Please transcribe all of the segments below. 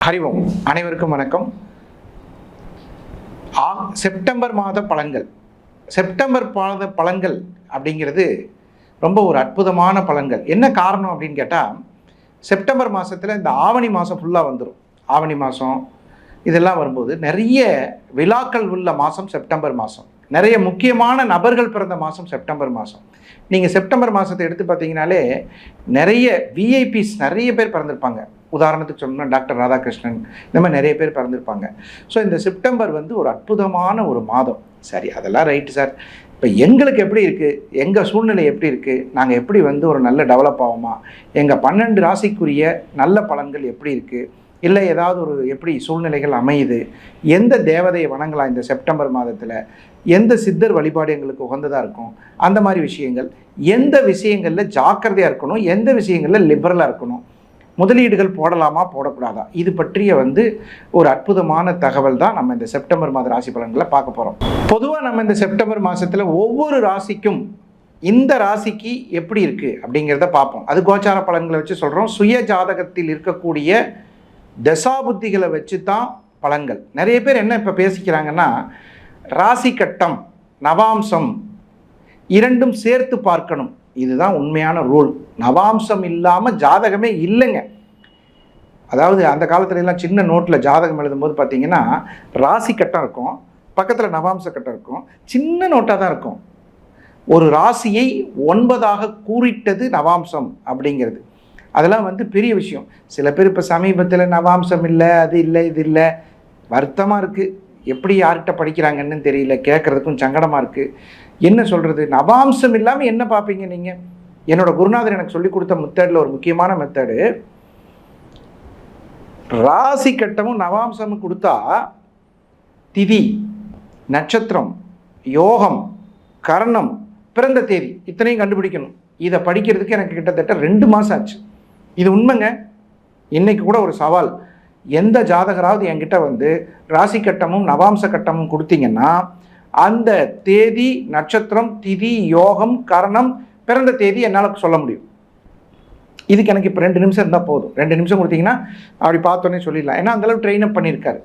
ஹரிவோம் அனைவருக்கும் வணக்கம். ஆ- செப்டம்பர் மாத பலன்கள் செப்டம்பர் மாத பலன்கள் அப்படிங்கிறது ரொம்ப ஒரு அற்புதமான பலன்கள் என்ன காரணம் அப்படின்னு கேட்டால் செப்டம்பர் மாதத்தில் இந்த ஆவணி மாதம் ஃபுல்லாக வந்துடும் ஆவணி மாதம் இதெல்லாம் வரும்போது நிறைய விழாக்கள் உள்ள மாதம் செப்டம்பர் மாதம் நிறைய முக்கியமான நபர்கள் பிறந்த மாதம் செப்டம்பர் மாதம் நீங்கள் செப்டம்பர் மாதத்தை எடுத்து பார்த்தீங்கனாலே நிறைய விஐபிஸ் நிறைய பேர் பிறந்திருப்பாங்க. உதாரணத்துக்கு சொன்னோம்னா டாக்டர் ராதாகிருஷ்ணன் இந்த மாதிரி நிறைய பேர் பிறந்திருப்பாங்க. ஸோ இந்த செப்டம்பர் வந்து ஒரு அற்புதமான ஒரு மாதம். சரி அதெல்லாம் ரைட்டு சார் இப்போ எங்களுக்கு எப்படி இருக்குது எங்கள் சூழ்நிலை எப்படி இருக்குது நாங்கள் எப்படி வந்து ஒரு நல்ல டெவலப் ஆகுமா? எங்கள் பன்னெண்டு ராசிக்குரிய நல்ல பலன்கள் எப்படி இருக்குது இல்லை ஏதாவது ஒரு எப்படி சூழ்நிலைகள் அமையுது? எந்த தேவதையை வணங்கலாம் இந்த செப்டம்பர் மாதத்தில்? எந்த சித்தர் வழிபாடு எங்களுக்கு உகந்ததாக இருக்கும்? அந்த மாதிரி விஷயங்கள். எந்த விஷயங்களில் ஜாக்கிரதையாக இருக்கணும்? எந்த விஷயங்களில் லிபரலாக இருக்கணும்? முதலீடுகள் போடலாமா போடக்கூடாதா? இது பற்றிய வந்து ஒரு அற்புதமான தகவல் தான் நம்ம இந்த செப்டம்பர் மாத ராசி பலன்களை பார்க்க போகிறோம் பொதுவாக நம்ம இந்த செப்டம்பர் மாதத்தில் ஒவ்வொரு ராசிக்கும் இந்த ராசிக்கு எப்படி இருக்குது அப்படிங்கிறத பார்ப்போம். அது கோச்சார பலன்களை வச்சு சொல்கிறோம் சுய ஜாதகத்தில் இருக்கக்கூடிய தசாபுத்திகளை வச்சு தான் பலன்கள். நிறைய பேர் என்ன இப்போ பேசிக்கிறாங்கன்னா ராசி கட்டம் நவாம்சம் இரண்டும் சேர்த்து பார்க்கணும். இதுதான் உண்மையான ரூல் நவாம்சம் இல்லாமல் ஜாதகமே இல்லைங்க. அதாவது அந்த காலத்துலலாம் சின்ன நோட்டில் ஜாதகம் எழுதும்போது பார்த்தீங்கன்னா ராசி கட்டம் இருக்கும் பக்கத்தில் நவாம்ச கட்டம் இருக்கும் சின்ன நோட்டாக தான் இருக்கும். ஒரு ராசியை ஒன்பதாக கூறிட்டது நவாம்சம் அப்படிங்கிறது. அதெல்லாம் வந்து பெரிய விஷயம். சில பேர் இப்போ சமீபத்தில் நவாம்சம் இல்லை அது இல்லை இது இல்லை. வருத்தமாக இருக்குது எப்படி யார்கிட்ட படிக்கிறாங்கன்னு தெரியல கேட்குறதுக்கும் சங்கடமாக இருக்குது என்ன சொல்கிறது நவாம்சம் இல்லாமல் என்ன பார்ப்பீங்க நீங்கள் என்னோடய குருநாதர் எனக்கு சொல்லிக் கொடுத்த மெத்தடில் ஒரு முக்கியமான மெத்தடு ராசி கட்டமும் நவாம்சமும் கொடுத்தா திதி நட்சத்திரம் யோகம் கரணம் பிறந்த தேதி இத்தனையும் கண்டுபிடிக்கணும். இதை படிக்கிறதுக்கு எனக்கு கிட்டத்தட்ட ரெண்டு மாதம் ஆச்சு. இது உண்மைங்க? இன்னைக்கு கூட ஒரு சவால். எந்த ஜாதகராவது என்கிட்ட வந்து ராசி கட்டமும் நவாம்ச கட்டமும் கொடுத்தீங்கன்னா அந்த தேதி நட்சத்திரம் திதி யோகம் கரணம் பிறந்த தேதி என்னால் சொல்ல முடியும். இதுக்கு எனக்கு இப்போ ரெண்டு நிமிஷம் இருந்தால் போதும். ரெண்டு நிமிஷம் கொடுத்தீங்கன்னா அப்படி பார்த்தோன்னே சொல்லிடலாம். ஏன்னா அந்தளவு ட்ரெயின் அப் பண்ணியிருக்காரு.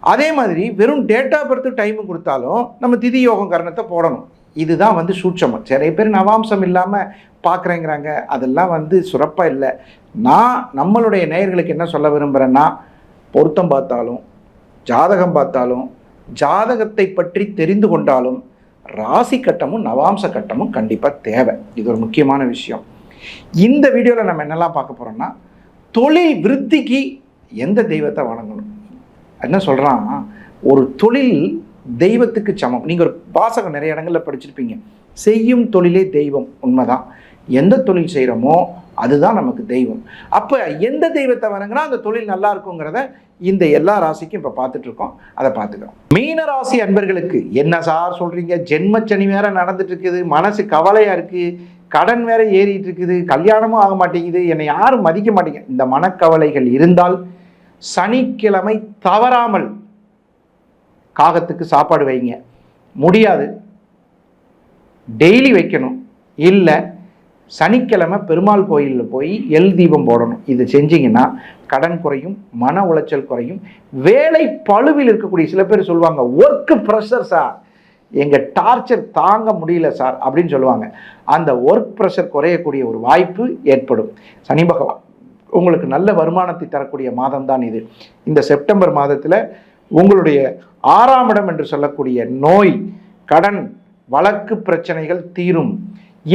அதே மாதிரி வெறும் டேட் ஆஃப் பர்த் டைமு கொடுத்தாலும் நம்ம திதி யோகம் கரணத்தை போடணும். இதுதான் வந்து சூட்சமம். நிறைய பேர் நவாம்சம் இல்லாமல் பார்க்குறேங்கிறாங்க அதெல்லாம் வந்து சுரப்பாக இல்லை. நான் நம்மளுடைய நேயர்களுக்கு என்ன சொல்ல விரும்புகிறேன்னா பொருத்தம் பார்த்தாலும் ஜாதகம் பார்த்தாலும் ஜாதகத்தை பற்றி தெரிந்து கொண்டாலும் ராசி கட்டமும் நவாம்ச கட்டமும் கண்டிப்பாக தேவை. இது ஒரு முக்கியமான விஷயம். இந்த வீடியோவில் நம்ம என்னெல்லாம் பார்க்க போகிறோம்னா தொழில் விருத்திக்கு எந்த தெய்வத்தை வணங்கணும்? என்ன சொல்கிறான் ஒரு தொழில் தெய்வத்துக்கு சமம். நீங்கள் ஒரு வாசகம் நிறைய இடங்களில் படிச்சிருப்பீங்க. செய்யும் தொழிலே தெய்வம். உண்மைதான். எந்த தொழில் செய்கிறோமோ அதுதான் நமக்கு தெய்வம். அப்போ எந்த தெய்வத்தை வணங்கினா அந்த தொழில் நல்லா இருக்குங்கிறத இந்த எல்லா ராசிக்கும் இப்போ பார்த்துட்டு இருக்கோம் அதை பார்த்துக்கிறோம். மீன ராசி அன்பர்களுக்கு என்ன சார் சொல்கிறீங்க ஜென்மச்சனி வேற நடந்துட்டு இருக்குது மனசு கவலையாக இருக்குது கடன் வேற ஏறிட்டு இருக்குது கல்யாணமும் ஆக மாட்டேங்குது என்னை யாரும் மதிக்க மாட்டேங்க. இந்த மனக்கவலைகள் இருந்தால் சனிக்கிழமை தவறாமல் காகத்துக்கு சாப்பாடு வைங்க. முடியாது. டெய்லி வைக்கணும். இல்லை சனிக்கிழமை பெருமாள் கோயிலில் போய் எல் தீபம் போடணும். இது செஞ்சீங்கன்னா கடன் குறையும் மன உளைச்சல் குறையும். வேலை பழுவில் இருக்கக்கூடிய சில பேர் சொல்லுவாங்க ஒர்க்கு ப்ரெஷர் சார் எங்கள் டார்ச்சர் தாங்க முடியல சார் அப்படின்னு சொல்லுவாங்க. அந்த ஒர்க் ப்ரெஷர் குறையக்கூடிய ஒரு வாய்ப்பு ஏற்படும். சனி பகவான் உங்களுக்கு நல்ல வருமானத்தை தரக்கூடிய மாதம் தான் இது. இந்த செப்டம்பர் மாதத்தில் உங்களுடைய ஆறாம் இடம் என்று சொல்லக்கூடிய நோய் கடன் வழக்கு பிரச்சனைகள் தீரும்.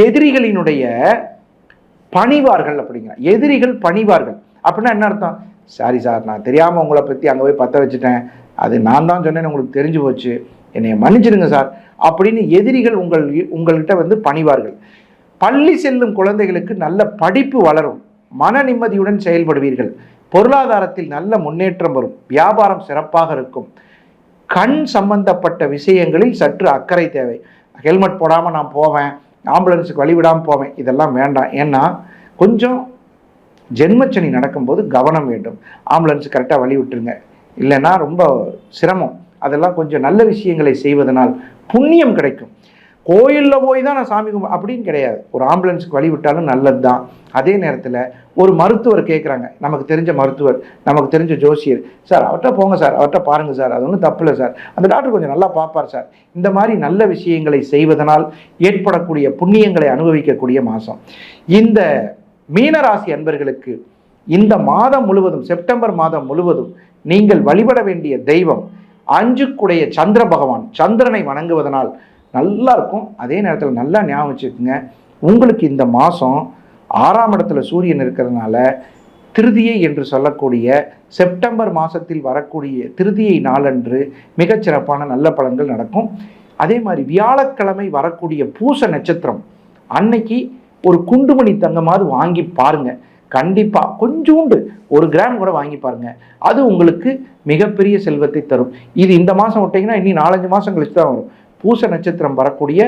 எதிரிகளினுடைய பணிவார்கள் அப்படிங்கிற எதிரிகள் பணிவார்கள். அப்படின்னா என்ன அர்த்தம்? சாரி சார் நான் தெரியாமல் உங்களை பற்றி அங்கே போய் பற்ற வச்சுட்டேன். அது நான் தான் சொன்னேன்னு உங்களுக்கு தெரிஞ்சு போச்சு. என்னை மன்னிச்சிடுங்க சார் அப்படின்னு எதிரிகள் உங்கள் உங்கள்கிட்ட வந்து பணிவார்கள். பள்ளி செல்லும் குழந்தைகளுக்கு நல்ல படிப்பு வளரும். மன நிம்மதியுடன் செயல்படுவீர்கள். பொருளாதாரத்தில் நல்ல முன்னேற்றம் வரும். வியாபாரம் சிறப்பாக இருக்கும். கண் சம்பந்தப்பட்ட விஷயங்களில் சற்று அக்கறை தேவை. ஹெல்மெட் போடாமல் நான் போவேன். ஆம்புலன்ஸுக்கு வழிவிடாமல் போவேன். இதெல்லாம் வேண்டாம். ஏன்னா கொஞ்சம் ஜென்மச்சனி நடக்கும்போது கவனம் வேண்டும். ஆம்புலன்ஸ் கரெக்டாக வழி விட்டுருங்க. இல்லைன்னா ரொம்ப சிரமம். அதெல்லாம் கொஞ்சம் நல்ல விஷயங்களை செய்வதனால் புண்ணியம் கிடைக்கும். கோயிலில் போய் தான் நான் சாமி கும்பிட அப்படின்னு கிடையாது. ஒரு ஆம்புலன்ஸுக்கு வழி விட்டாலும் நல்லது தான் அதே நேரத்தில் ஒரு மருத்துவர் கேட்குறாங்க நமக்கு தெரிஞ்ச மருத்துவர் நமக்கு தெரிஞ்ச ஜோசியர் சார் அவர்கிட்ட போங்க சார் அவர்கிட்ட பாருங்கள் சார் அது ஒன்றும் தப்பு இல்லை சார். அந்த டாக்டர் கொஞ்சம் நல்லா பார்ப்பார் சார். இந்த மாதிரி நல்ல விஷயங்களை செய்வதனால் ஏற்படக்கூடிய புண்ணியங்களை அனுபவிக்கக்கூடிய மாதம் இந்த மீனராசி அன்பர்களுக்கு இந்த மாதம் முழுவதும் செப்டம்பர் மாதம் முழுவதும் நீங்கள் வழிபட வேண்டிய தெய்வம் அஞ்சுக்குடைய சந்திர பகவான். சந்திரனை வணங்குவதனால் நல்லா இருக்கும் அதே நேரத்தில் நல்லா ஞாபகம் வச்சுக்கோங்க. உங்களுக்கு இந்த மாதம் ஆறாம் இடத்துல சூரியன் இருக்கிறதுனால திருதியை என்று சொல்லக்கூடிய செப்டம்பர் மாதத்தில் வரக்கூடிய திருதியை நாளன்று மிகச்சிறப்பான நல்ல பலன்கள் நடக்கும். அதே மாதிரி வியாழக்கிழமை வரக்கூடிய பூச நட்சத்திரம் அன்னைக்கு ஒரு குண்டுமணி தங்கமாவது வாங்கி பாருங்கள் கண்டிப்பாக கொஞ்சோண்டு ஒரு கிராம் கூட வாங்கி பாருங்க. அது உங்களுக்கு மிகப்பெரிய செல்வத்தை தரும். இது இந்த மாதம் விட்டிங்கன்னா இனி நாலஞ்சு மாதம் கழிச்சு தான் வரும். பூச நட்சத்திரம் வரக்கூடிய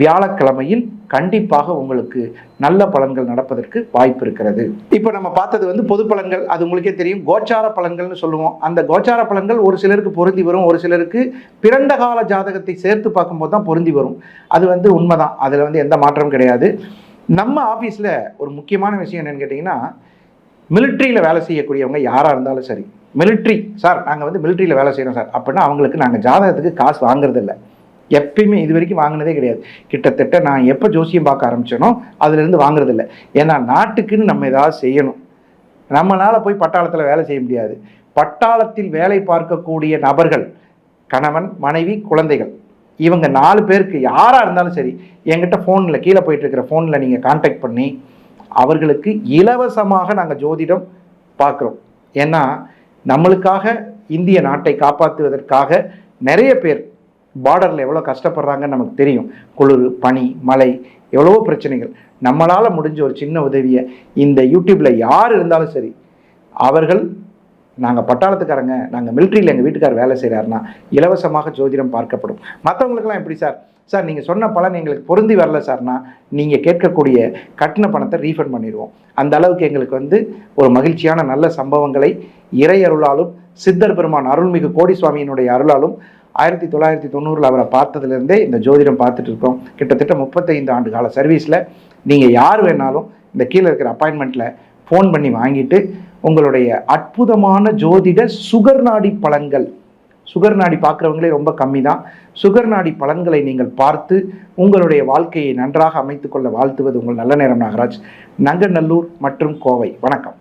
வியாழக்கிழமையில் கண்டிப்பாக உங்களுக்கு நல்ல பலன்கள் நடப்பதற்கு வாய்ப்பு இருக்கிறது. இப்போ நம்ம பார்த்தது வந்து பொது பலன்கள் அது உங்களுக்கே தெரியும். கோச்சார பலன்கள்னு சொல்லுவோம். அந்த கோச்சார பலன்கள் ஒரு சிலருக்கு பொருந்தி வரும் ஒரு சிலருக்கு பிறந்த கால ஜாதகத்தை சேர்த்து பார்க்கும்போது தான் பொருந்தி வரும். அது வந்து உண்மைதான். அதில் வந்து எந்த மாற்றமும் கிடையாது. நம்ம ஆஃபீஸில் ஒரு முக்கியமான விஷயம் என்னென்னு கேட்டிங்கன்னா மிலிட்ரியில் வேலை செய்யக்கூடியவங்க யாராக இருந்தாலும் சரி மிலிட்ரி சார் நாங்கள் வந்து மிலிட்ரியில் வேலை செய்கிறோம் சார். அப்படின்னா அவங்களுக்கு நாங்கள் ஜாதகத்துக்கு காசு வாங்குறதில்ல. எப்பயுமே இது வரைக்கும் வாங்கினதே கிடையாது. கிட்டத்தட்ட நான் எப்போ ஜோசியம் பார்க்க ஆரம்பித்தேனோ அதுலேருந்து வாங்குறதில்ல. ஏன்னா நாட்டுக்குன்னு நம்ம ஏதாவது செய்யணும். நம்மளால் போய் பட்டாளத்தில் வேலை செய்ய முடியாது. பட்டாளத்தில் வேலை பார்க்கக்கூடிய நபர்கள் கணவன் மனைவி குழந்தைகள் இவங்க நாலு பேருக்கு யாராக இருந்தாலும் சரி என்கிட்ட ஃபோனில் கீழே போயிட்டு இருக்கிற ஃபோனில் நீங்கள் காண்டாக்ட் பண்ணி அவர்களுக்கு இலவசமாக நாங்கள் ஜோதிடம் பார்க்குறோம். ஏன்னா நம்மளுக்காக இந்திய நாட்டை காப்பாற்றுவதற்காக நிறைய பேர் பார்டரில் எவ்வளோ கஷ்டப்படுறாங்கன்னு நமக்கு தெரியும். குளிர் பனி மழை எவ்வளவோ பிரச்சனைகள். நம்மளால் முடிஞ்ச ஒரு சின்ன உதவியை இந்த யூடியூப்பில் யார் இருந்தாலும் சரி அவர்கள் நாங்கள் பட்டாளத்துக்காரங்க நாங்கள் மிலிட்ரியில் எங்கள் வீட்டுக்கார் வேலை செய்கிறாருன்னா இலவசமாக ஜோதிடம் பார்க்கப்படும். மற்றவங்களுக்கெல்லாம் எப்படி சார்? சார் நீங்கள் சொன்ன பலன் எங்களுக்கு பொருந்தி வரல சார்னா நீங்கள் கேட்கக்கூடிய கட்டின பணத்தை ரீஃபண்ட் பண்ணிடுவோம். அந்த அளவுக்கு எங்களுக்கு வந்து ஒரு மகிழ்ச்சியான நல்ல சம்பவங்களை இறை அருளாலும் சித்தர் பெருமான் அருள்மிகு கோடிசுவாமியினுடைய அருளாலும் ஆயிரத்தி தொள்ளாயிரத்தி தொண்ணூறில் அவரை பார்த்ததுலேருந்தே இந்த ஜோதிடம் பார்த்துட்டு இருக்கோம். கிட்டத்தட்ட முப்பத்தைந்து ஆண்டு கால சர்வீஸில் நீங்கள் யார் வேணாலும் இந்த கீழே இருக்கிற அப்பாயின்மெண்ட்டில் ஃபோன் பண்ணி வாங்கிட்டு உங்களுடைய அற்புதமான ஜோதிட சுகர் நாடி பலன்கள் சுகர் நாடி பார்க்குறவங்களே ரொம்ப கம்மி தான் சுகர் நாடி பலன்களை நீங்கள் பார்த்து உங்களுடைய வாழ்க்கையை நன்றாக அமைத்துக்கொள்ள வாழ்த்துவது உங்கள் நல்ல நேரம் நாகராஜ். நங்கநல்லூர் மற்றும் கோவை. வணக்கம்.